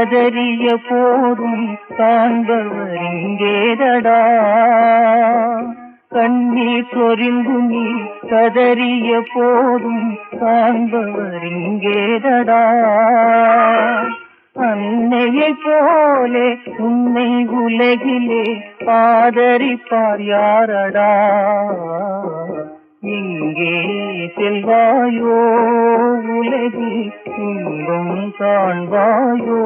கதறிய போதும் காண்பவர் இங்கேதடா. கண்ணீர் சொரிந்து நீ கதறிய போதும் காண்பவர் இங்கேதடா. அன்னையைப் போலே உன்னை உலகிலே ஆதரிப்பார் யாரடா. எங்கே செல்வாயோ? உலகில் இன்பம் காண்பாயோ?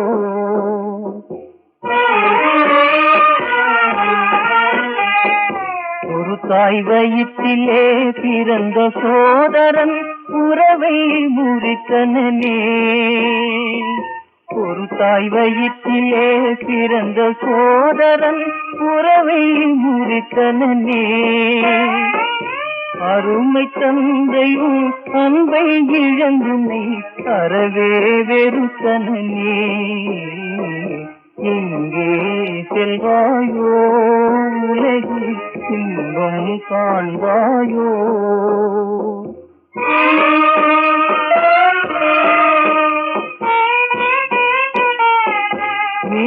ஒரு தாய் வயிற்றிலே பிறந்த சோதரன் உறவை முறித்தனே ஒரு தாய் வயிற்றிலே பிறந்த சோதரன் உறவை முறித்தனே அருமை தந்தையும் அன்பை இழந்துனை அறவே வெறுத்தனே இங்கே செல்வாயோ உலகில் இன்பம் காண்பாயோ?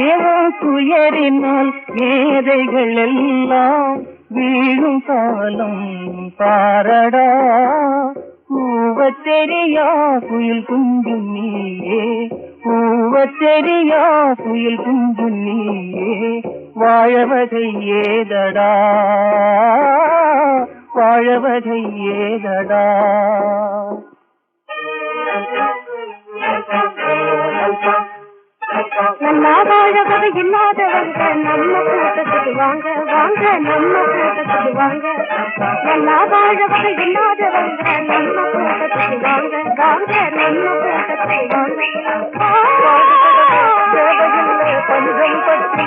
ஏவோ துயரினால் மேதைகள் எல்லாம் வீழும் காலம் பாரடா. பூவத்தெரியா புயல் குயில் குஞ்சு நீயே. பூவத்தெரியா புயல் குயில் குஞ்சு நீயே. வாழவதை ஏதடா. வாழவதை ஏதடா. Thank you. நல்லா வாழவக இல்லாதவங்க நம்ம கூட்டத்துக்கு வாங்க வாங்க நம்ம கூட்டத்துக்கு வாங்க. நல்லா வாழவக இல்லாதவங்க நம்ம கூட்டத்துக்கு வாங்க வாங்க நம்ம கூட்டத்துக்கு வாங்க. பஞ்சம் பற்றி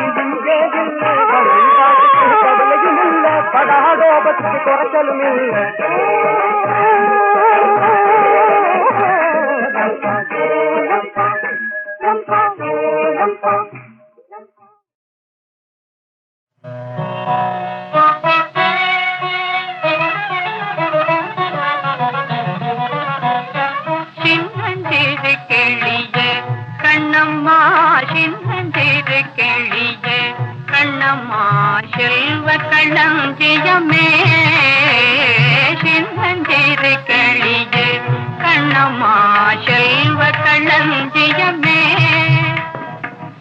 படாதோபத்துக்கு குறைச்சலும் இல்லை கண்ணம் ஜெயமே கண்ணம்மா சின்னஞ்சிறு கிளியே கண்ணம்மா செல்வ களஞ்சியமே.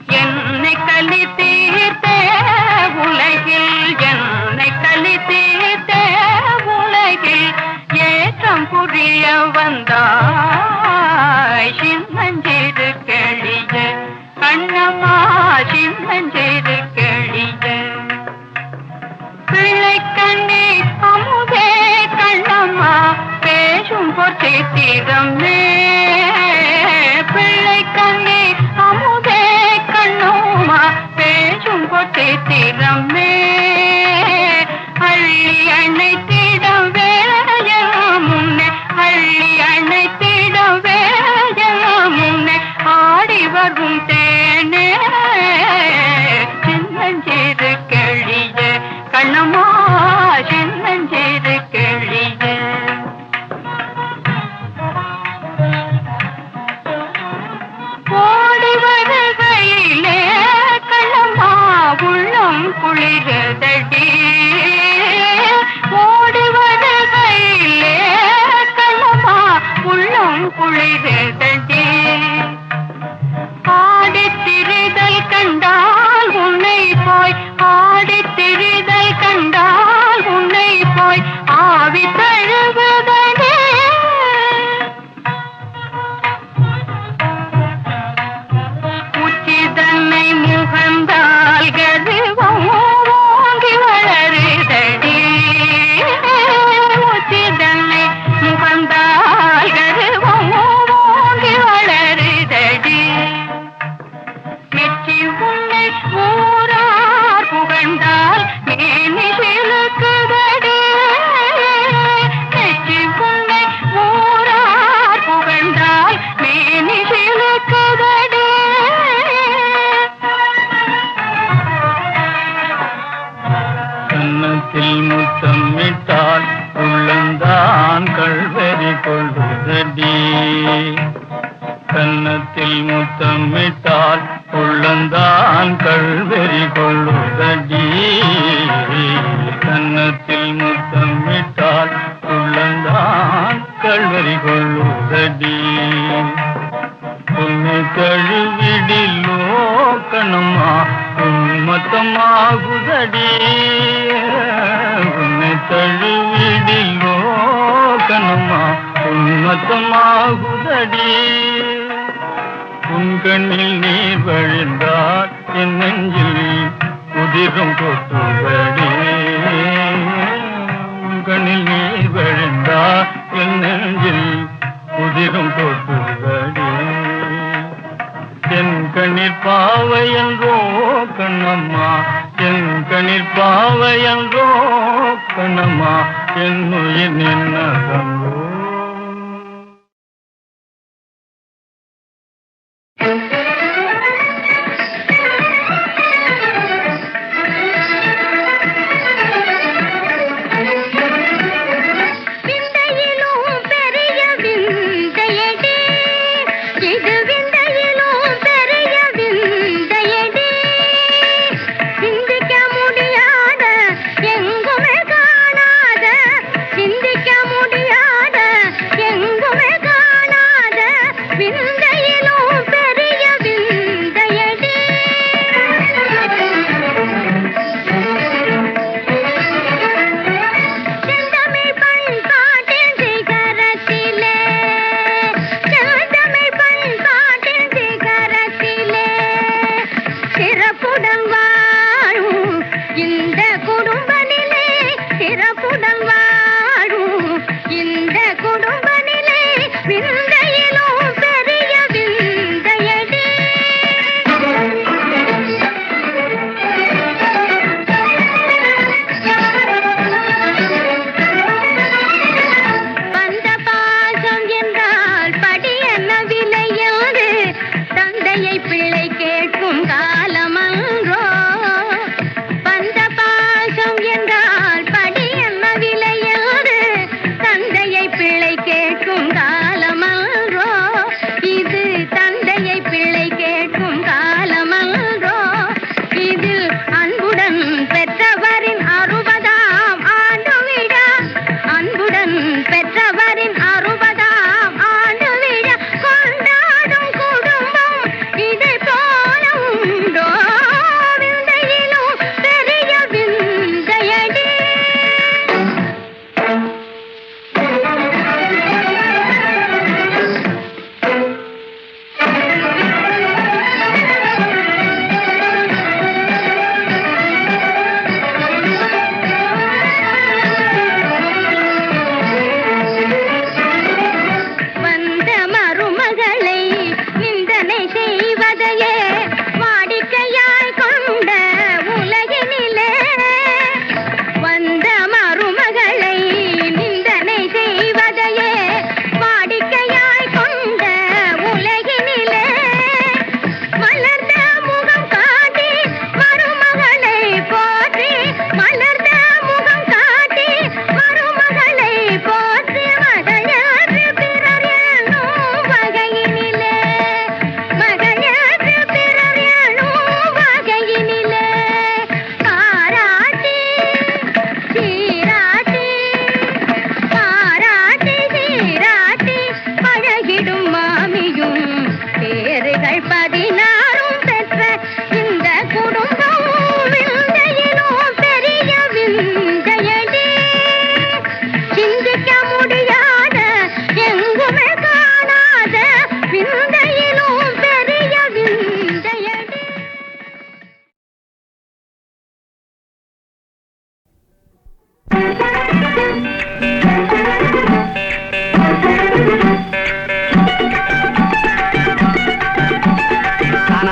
என்னை கலி தீர்த்தே உலகில் என்னை கலி தீர்த்தே உலகில் ஏற்றம் புரிய வந்தாய். சின்னஞ்சிறு கிளிய கண்ணம்மா சின்னஞ்சிறு கிளிய. பிள்ளை கண்ணே அமுதே கண்ணம்மா. பேசும் பொற்றை தீரமே பிள்ளை கண்ணே அமுதே கண்ணுமா. பேசும் பொற்றை தீரமே அள்ளி அன்னை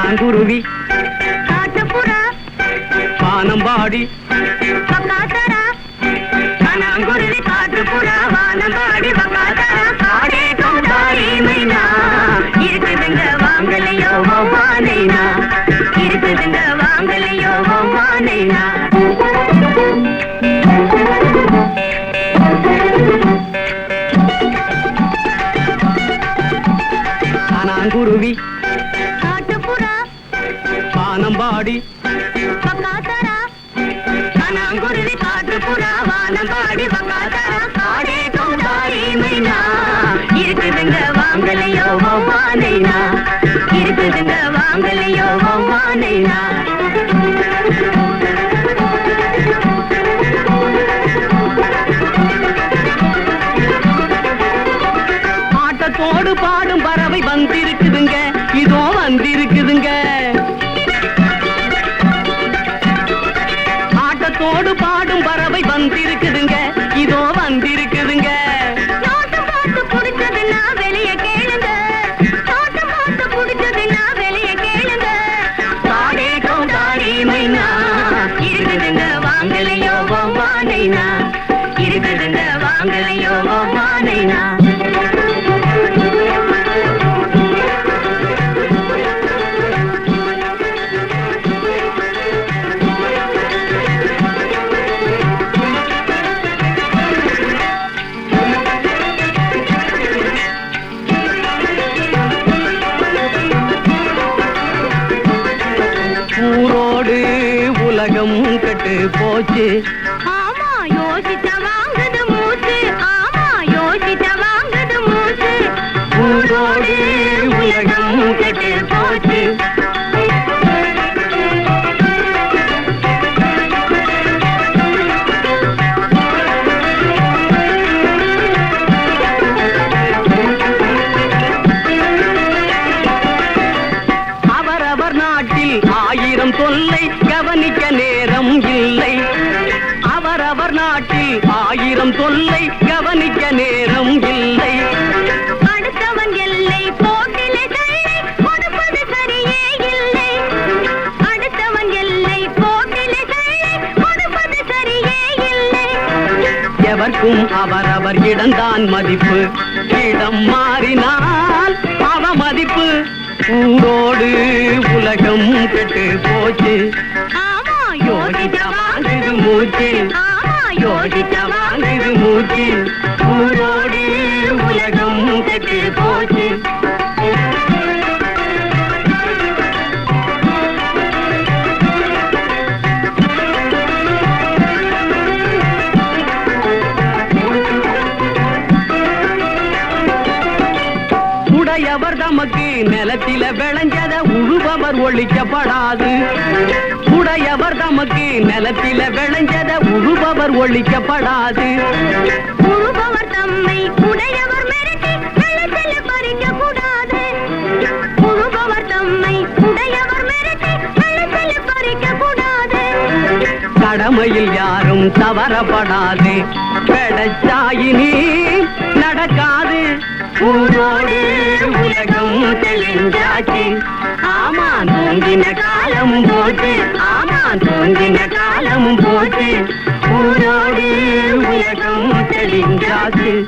மாங்குருவி காட்டுப்புறா. வானம்பாடி பக்காத்தரா கனாங்குருவி காட்டுப்புறா. வானம்பாடி பக்காத்தரா காடேட்டும் தாயிமைனா இருக்குதுங்க வாங்கலையோ வானைனா இருக்குதுங்க வாங்கலையோ வானைனா குருவி உலகம் கட்டு போச்சு. எவர்க்கும் அவரவர் இடம்தான் மதிப்பு. இடம் மாறினால் அவ மதிப்பு. ஊரோடு உலகம் கெட்டு போச்சு. ஆமா யோசிச்ச வாங்குது மூச்சு ஆமா மூச்சு ஊரோடு உலகம் கெட்டு போச்சு. ஒழிக்கப்படாது. உடையவர் தமக்கு நிலத்தில விளைஞ்சத உழுபவர் ஒழிக்கப்படாது. உழுபவர் தம்மை உடையவர் மிரட்டி வெள்ளத்தில் பறிக்க கூடாது உழுபவர் தம்மை உடையவர் மிரட்டி வெள்ளத்தில் பறிக்க கூடாது கடமையில் யாரும் தவறப்படாது. கிடைச்சாயினி நடக்காது. ஊரோடு உலகம் தெளிந்தாச்சு. ஆமா தூங்கின காலம் போச்சு. ஆமா தூங்கின காலம் போச்சு. ஊரோடு உலகம் தெளிந்தாச்சு.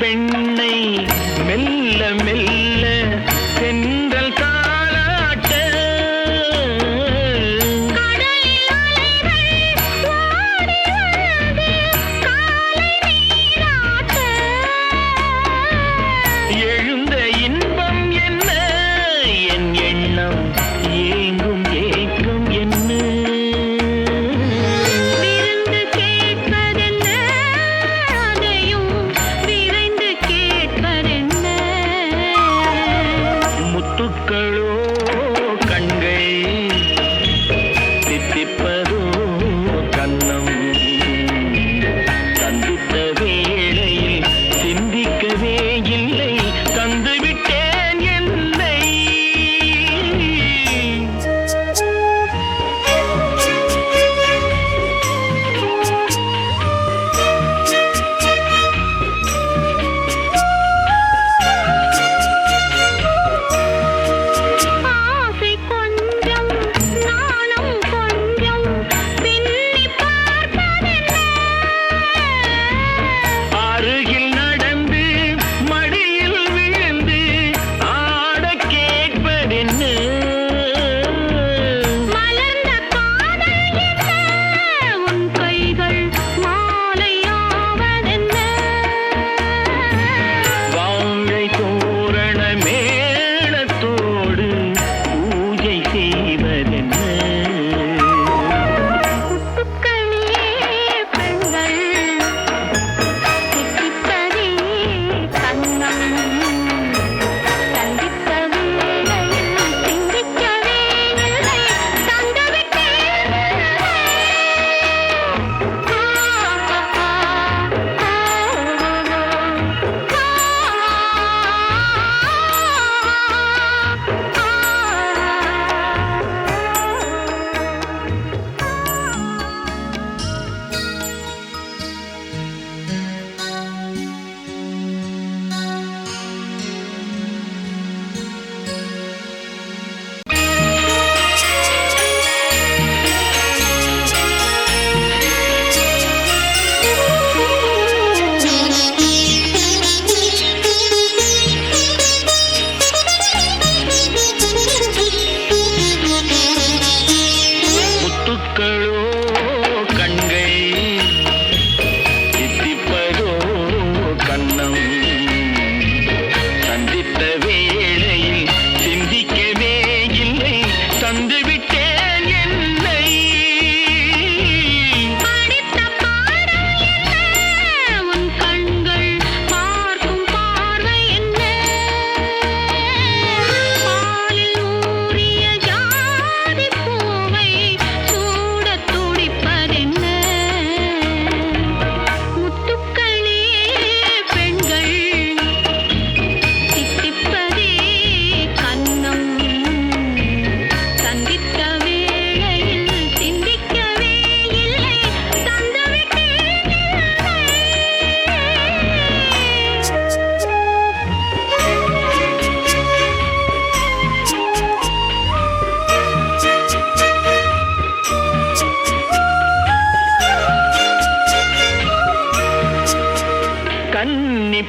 பெண்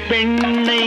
பெண்ணை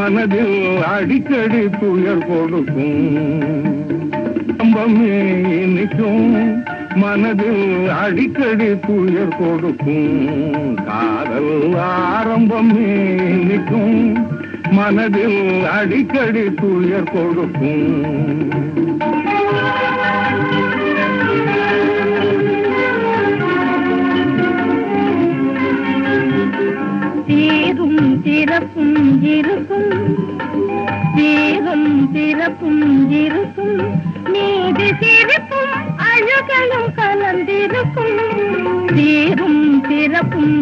மனதில் அடிக்கடி துயர் கொடுக்கும். கம்பமே இன்னைக்கும் மனதில் அடிக்கடி துயர் கொடுக்கும். காதல் ஆரம்பமே இன்னைக்கும் மனதில் அடிக்கடி துயர் கொடுக்கும். சீரும் சிறப்பும் இருக்கும். சீரும் சிறப்பும் இருக்கும் நீதி சிரிப்பும் அழகளும் கலந்திருக்கும் சீரும் சிறப்பும்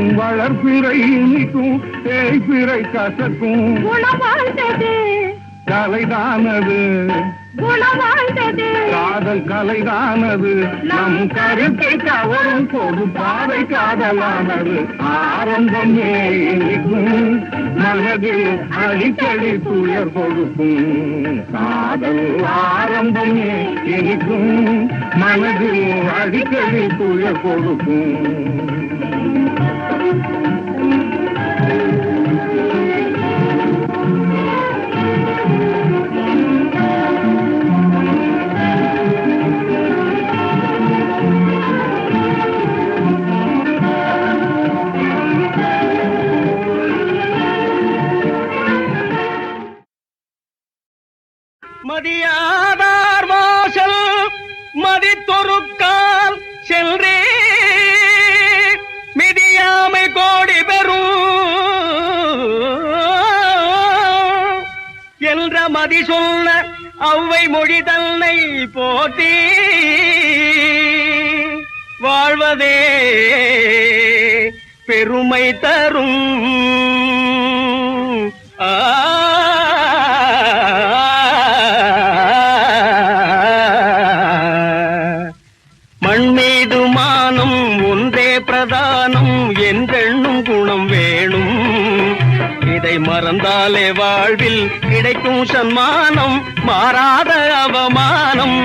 வளர்பிறை இனிக்கும் தேய்பிறை கசக்கும். குணமாழ்ந்தது கலைதானது. குணமாழ்ந்தது காதல் கலைதானது. நம் கருத்தை கவரும் பொது பாதை காதலானது. ஆரம்பமே இனிக்கும் மனதில் அடிக்கடி துயர் கொடுக்கும் காதல் ஆரம்பமே இனிக்கும் மனதில் அடிக்கடி துயர் கொடுக்கும் மதியாதார் வாசல் மதித்தொருக்கால் செல்றே மிதியாமை கோடி பெறும் என்ற மதி சொன்ன அவ்வை மொழி தன்னை போட்டி வாழ்வதே பெருமை தரும். ஆ கிடைக்கும் சன்மானம் மாறாத அவமானம்.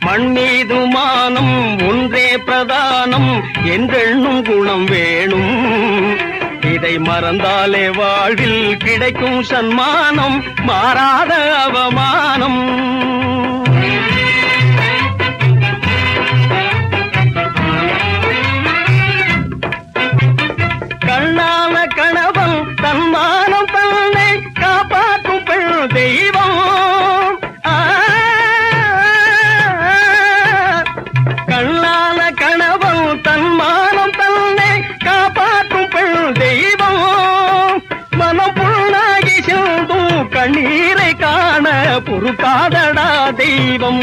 மண் மீது மானம் ஒன்றே பிரதானம் என்றெண்ணும் குணம் வேணும். இதை மறந்தாலே வாழ்வில் கிடைக்கும் சன்மானம் மாறாத அவமானம். தெய்வம்.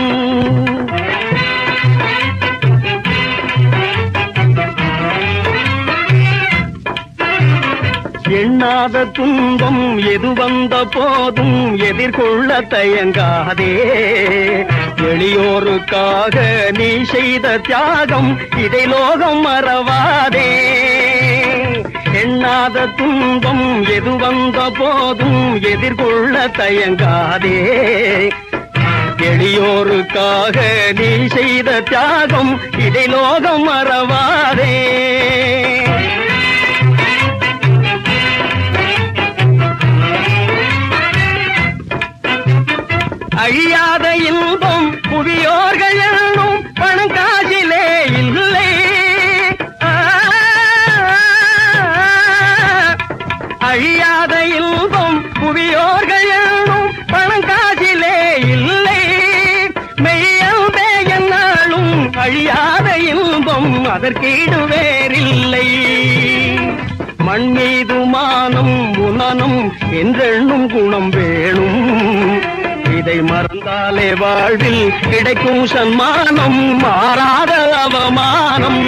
எண்ணாத துன்பம் எது வந்த போதும் எதிர்கொள்ள தயங்காதே. எளியோருக்காக நீ செய்த தியாகம் இதை லோகம் மறவாதே. எண்ணாத துன்பம் எது வந்த போதும் எதிர்கொள்ள தயங்காதே. எளியோருக்காக நீ செய்த தியாகம் இதை லோகம் மறவாதே. அழியாத இன்பம் புவியோர்கள் என்னும் பணம் காசிலே இல்லை. அழியாத இன்பம் புவியோர்கள் அதற்கீடு வேறில்லை. மண் மீது மானம் உனனும் என்றெண்ணும் குணம் வேணும். இதை மறந்தாலே வாழ்வில் கிடைக்கும் சன்மானம் மாறாத அவமானம்.